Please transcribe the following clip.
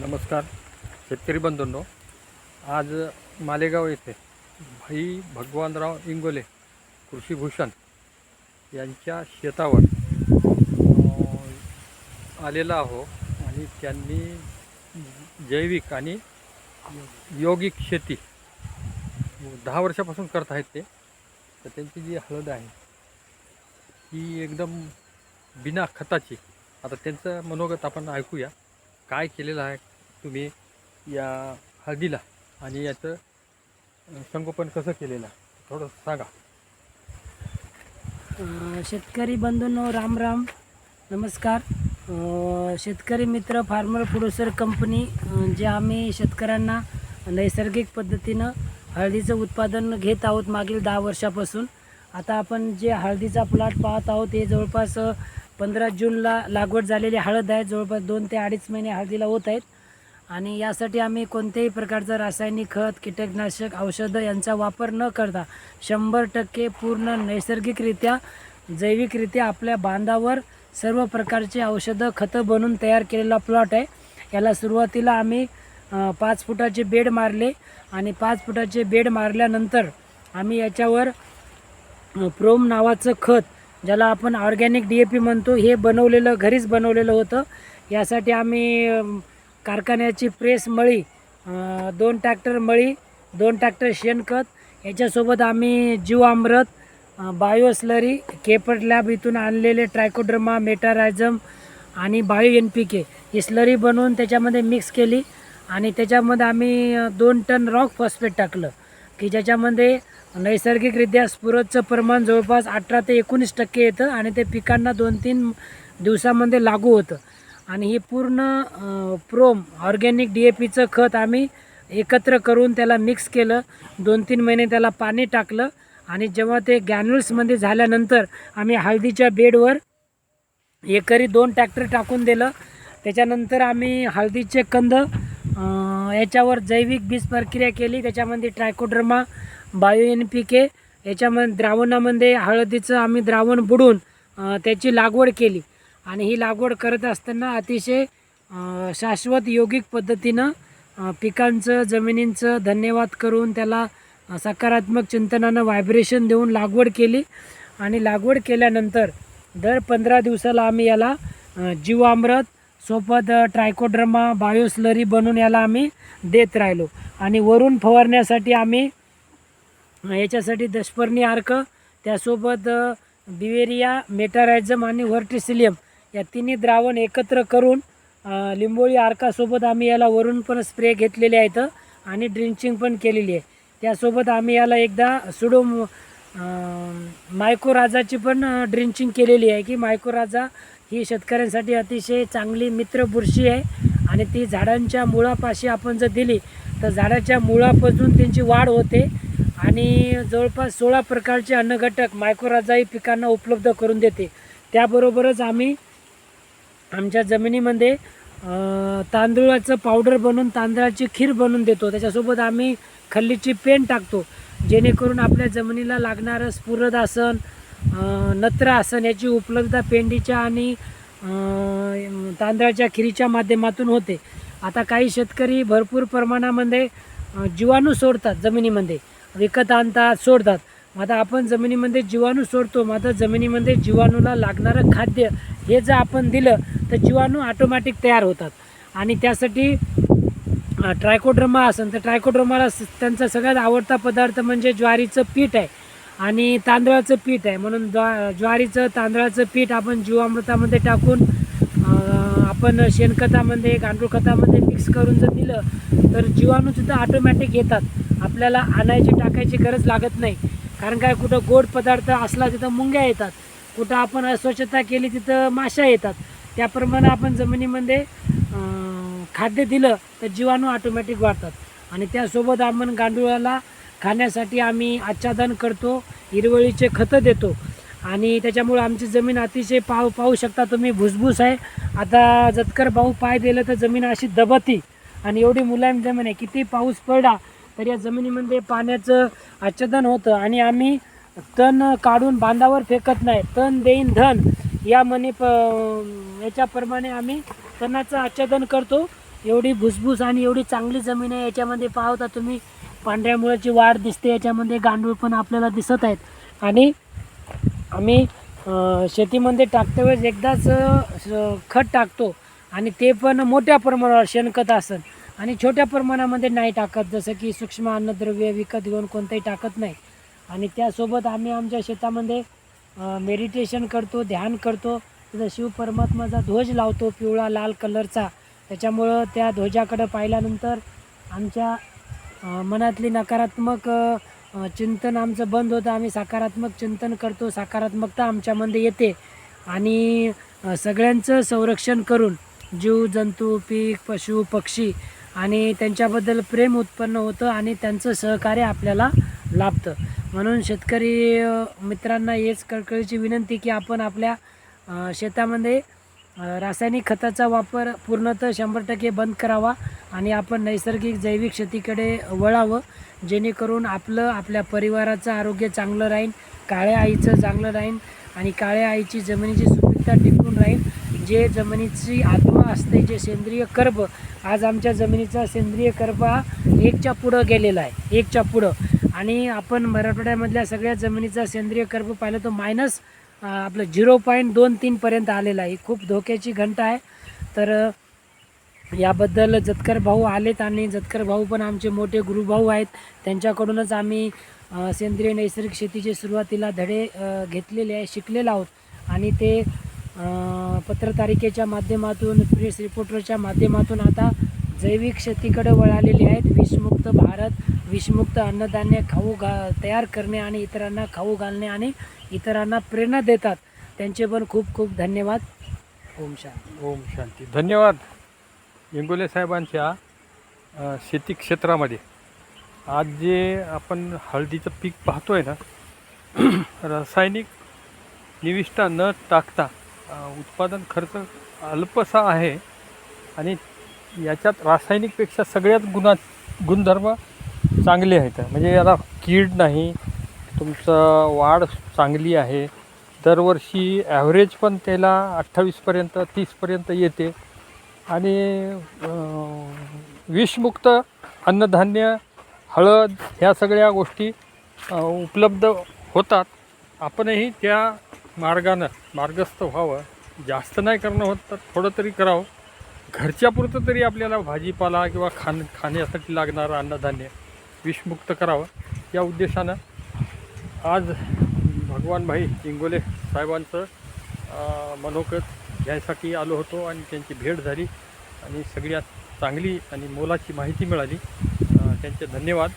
नमस्कार शेतकरी बंधूंनो. आज मालेगाव येथे भाई भगवानराव इंगोले कृषीभूषण यांच्या शेतावर आलेला आहो आणि त्यांनी जैविक आणि यौगिक शेती दहा वर्षापासून करत आहेत ते. तर त्यांची जी हळद आहे ती एकदम बिना खताची. आता त्यांचं मनोगत आपण ऐकूया. काय केलेलं आहे तुम्ही या हळदीला आणि याचं संगोपन कसं केलेलं आहे? थोडं सांगा. अ, शेतकरी बंधूंनो राम राम. नमस्कार. अ, शेतकरी मित्र फार्मर प्रोड्युसर कंपनी अ, जे आम्ही शेतकऱ्यांना नैसर्गिक पद्धतीनं हळदीचं उत्पादन घेत आहोत मागील दहा वर्षापासून. आता आपण जे हळदीचा प्लॉट पाहत आहोत हे जवळपास पंधरा जूनला लागवड झालेली हळद आहे जवळपास दोन ते अडीच महिने हळदीला होत आहेत. आणि यासाठी आम्ही कोणत्याही प्रकारचं रासायनिक खत कीटकनाशक औषधं यांचा वापर न करता शंभर टक्के पूर्ण नैसर्गिकरित्या जैविकरित्या आपल्या बांधावर सर्व प्रकारचे औषधं खतं बनवून तयार केलेला प्लॉट आहे. याला सुरुवातीला आम्ही पाच फुटाचे बेड मारले आणि पाच फुटाचे बेड मारल्यानंतर आम्ही याच्यावर प्रोम नावाचं खत ज्याला आपण ऑर्गॅनिक डी ए पी म्हणतो हे बनवलेलं घरीच बनवलेलं होतं. यासाठी आम्ही कारखान्याची प्रेस मळी दोन टॅक्टर मळी दोन टॅक्टर शेणखत याच्यासोबत आम्ही जीवामृत बायोस्लरी केपट लॅब इथून आणलेले ट्रायकोड्रमा मेटारायझम आणि बायो एन पी के. ही स्लरी बनवून त्याच्यामध्ये मिक्स केली आणि त्याच्यामध्ये आम्ही दोन टन रॉक फॉस्फेट टाकलं. की ज्याच्यामध्ये नैसर्गिकरित्या स्फुरदचं प्रमाण जवळपास अठरा ते एकोणीस टक्के येतं आणि ते पिकांना दोन तीन दिवसामध्ये लागू होतं. आणि ही पूर्ण प्रोम ऑर्गॅनिक डी ए पीचं खत आम्ही एकत्र करून त्याला मिक्स केलं. दोन तीन महिने त्याला पाणी टाकलं आणि जेव्हा ते गॅन्युल्समध्ये झाल्यानंतर आम्ही हळदीच्या बेडवर एकरी दोन ट्रॅक्टर टाकून दिलं. त्याच्यानंतर आम्ही हळदीचे कंद याच्यावर जैविक बीज प्रक्रिया केली. त्याच्यामध्ये trichoderma bio N P K याच्यामध्ये द्रावणामध्ये हळदीचं आम्ही द्रावण बुडून त्याची लागवड केली. आणि ही लागवड करत असताना अतिशय शाश्वत योगिक पद्धतीनं पिकांचं जमिनींचं धन्यवाद करून त्याला सकारात्मक चिंतनानं व्हायब्रेशन देऊन लागवड केली. आणि लागवड केल्यानंतर दर पंधरा दिवसाला आम्ही याला जीवामृत सोबत ट्रायकोड्रमा बायोस्लरी बनवून याला आम्ही देत राहिलो. आणि वरून फवारण्यासाठी आम्ही याच्यासाठी दशपर्णी अर्क त्यासोबत बिवेरिया मेटारायझम आणि व्हर्टिसिलियम या तिन्ही द्रावण एकत्र करून लिंबोळी अर्कासोबत आम्ही याला वरून पण स्प्रे घेतलेले आहेत आणि ड्रिंचिंग पण केलेली आहे. त्यासोबत आम्ही याला एकदा सुडो मायकोराजाची पण ड्रिंचिंग केलेली आहे की मायकोराजा ही शेतकऱ्यांसाठी अतिशय चांगली मित्र बुरशी आहे. आणि ती झाडांच्या मुळापाशी आपण जर दिली तर झाडाच्या मुळापासून त्यांची वाढ होते. आणि जवळपास सोळा प्रकारचे अन्नघटक मायक्रोराजाई पिकांना उपलब्ध करून देते. त्याबरोबरच आम्ही आमच्या जमिनीमध्ये अ, तांदूळाचं पावडर बनवून तांदळाची खीर बनवून देतो. त्याच्यासोबत आम्ही खल्लीची पेन टाकतो. जेणेकरून आपल्या जमिनीला लागणारं स्फुरद आसन नत्र आसन याची उपलब्धता पेंडीच्या आणि तांदळाच्या खिरीच्या माध्यमातून होते. आता काही शेतकरी भरपूर प्रमाणामध्ये जीवाणू सोडतात जमिनीमध्ये. विकत आणतात सोडतात. मग आता आपण जमिनीमध्ये जीवाणू सोडतो मग आता जमिनीमध्ये जीवाणूला लागणारं खाद्य हे जर आपण दिलं तर जीवाणू ऑटोमॅटिक तयार होतात. आणि त्यासाठी ट्रायकोड्रमा असेल तर ट्रायकोड्रमाला स- त्यांचा सगळ्यात आवडता पदार्थ म्हणजे ज्वारीचं पीठ आहे. आणि तांदळाचं पीठ आहे. म्हणून ज्वा ज्वारीचं तांदळाचं पीठ आपण जीवामृतामध्ये टाकून आपण शेणखतामध्ये गांडूळ खतामध्ये मिक्स करून जर दिलं तर जीवाणूसुद्धा ऑटोमॅटिक येतात. आपल्याला आणायची टाकायची गरज लागत नाही. कारण काय कुठं गोड पदार्थ असला तिथं मुंग्या येतात. कुठं आपण अस्वच्छता केली तिथं माशा येतात. त्याप्रमाणे आपण जमिनीमध्ये खाद्य दिलं तर जीवाणू ऑटोमॅटिक वाढतात. आणि त्यासोबत आपण गांडुळाला खाण्यासाठी आम्ही आच्छादन करतो हिरवळीचे खतं देतो. आणि त्याच्यामुळे आमची जमीन अतिशय पाव पाहू शकता तुम्ही भुसभुस आहे. आता जतकर भाऊ पाय दिलं तर जमीन अशी दबती. आणि एवढी मुलायम जमीन आहे. किती पाऊस पडला तर या जमिनीमध्ये पाण्याचं आच्छादन होतं. आणि आम्ही तण काढून बांधावर फेकत नाही. तण देईन धन. या मनी प याच्याप्रमाणे आम्ही तणाचं आच्छादन करतो. एवढी भुसभुस आणि एवढी चांगली जमीन आहे याच्यामध्ये पाहता तुम्ही. पांढऱ्या मुळाची वाढ दिसते याच्यामध्ये गांडूळ पण आपल्याला दिसत आहेत. आणि आम्ही शेतीमध्ये टाकते वेळेस एकदाच स- खत टाकतो. आणि ते पण मोठ्या प्रमाणावर शेणखत असेल. आणि छोट्या प्रमाणामध्ये नाही टाकत जसं की सूक्ष्म अन्नद्रव्य विकत घेऊन कोणतंही टाकत नाही. आणि त्यासोबत आम्ही आमच्या शेतामध्ये मेडिटेशन करतो ध्यान करतो. तिथं शिव परमात्माचा ध्वज लावतो पिवळा लाल कलरचा. त्याच्यामुळं त्या ध्वजाकडं पाहिल्यानंतर आमच्या मनातली नकारात्मक चिंतन आमचं बंद होतं. आम्ही सकारात्मक चिंतन करतो. सकारात्मकता आमच्यामध्ये येते. आणि सगळ्यांचं संरक्षण करून जीव जंतू पीक पशु पक्षी आणि त्यांच्याबद्दल प्रेम उत्पन्न होतं आणि त्यांचं सहकार्य आपल्याला लाभतं. म्हणून शेतकरी मित्रांना हेच कळकळीची विनंती की आपण आपल्या शेतामध्ये रासायनिक खताचा वापर पूर्णतः शंभर टक्के बंद करावा आणि आपण नैसर्गिक जैविक शेतीकडे वळावं जेणेकरून आपलं आपल्या परिवाराचं आरोग्य चांगलं राहील काळ्या आईचं चांगलं राहील आणि काळ्या आईची जमिनीची सुपीकता टिकून राहील. जे जमिनीची आत्मा असते जे सेंद्रिय कर्ब आज आमच्या जमिनीचा सेंद्रिय कर्ब हा एकच्या पुढं गेलेला आहे एकच्या पुढं. आणि आपण मराठवाड्यामधल्या सगळ्या जमिनीचा सेंद्रिय कर्ब पाहिलं तर मायनस आपलं झिरो पॉईंट दोन तीनपर्यंत आलेला आहे. खूप धोक्याची घंटा आहे. तर याबद्दल जतकर भाऊ आलेत आणि जतकर भाऊ पण आमचे मोठे गुरुभाऊ आहेत. त्यांच्याकडूनच आम्ही सेंद्रिय नैसर्गिक शेतीचे सुरुवातीला धडे घेतलेले आहे शिकलेलो आहोत. आणि ते अ, पत्रकारिकेच्या माध्यमातून प्रेस रिपोर्टरच्या माध्यमातून आता जैविक शेतीकडे वळालेले आहेत. विषमुक्त भारत विषमुक्त अन्नधान्य खाऊ घा तयार करणे आणि इतरांना खाऊ घालणे आणि इतरांना प्रेरणा देतात. त्यांचे पण खूप खूप धन्यवाद. ओम शांती. ओम शांती. धन्यवाद इंगोले साहेबांच्या शेती क्षेत्रामध्ये. आज जे आपण हळदीचं पीक पाहतो आहे ना रासायनिक निविष्ठा न टाकता उत्पादन खर्च अल्पसा आहे आणि याच्यात रासायनिकपेक्षा सगळ्यात गुणा गुणधर्म चांगले आहेत म्हणजे याला कीड नाही तुमचं वाढ चांगली आहे. दरवर्षी ॲव्हरेज पण त्याला अठ्ठावीसपर्यंत तीसपर्यंत येते. आणि विषमुक्त अन्नधान्य हळद ह्या सगळ्या गोष्टी उपलब्ध होतात. आपणही त्या मार्गानं मार्गस्थ व्हावं. जास्त नाही करणं होत तर थोडं तरी करावं घरच्यापुरतं तरी आपल्याला भाजीपाला किंवा खाण खाण्यासाठी लागणारं अन्नधान्य विषमुक्त करावं. या उद्देशानं आज भगवान भाई इंगोले साहेबांचं मनोगत घ्यायसाठी आलो होतो आणि त्यांची भेट झाली आणि सगळ्यात चांगली आणि मोलाची माहिती मिळाली. त्यांचे धन्यवाद.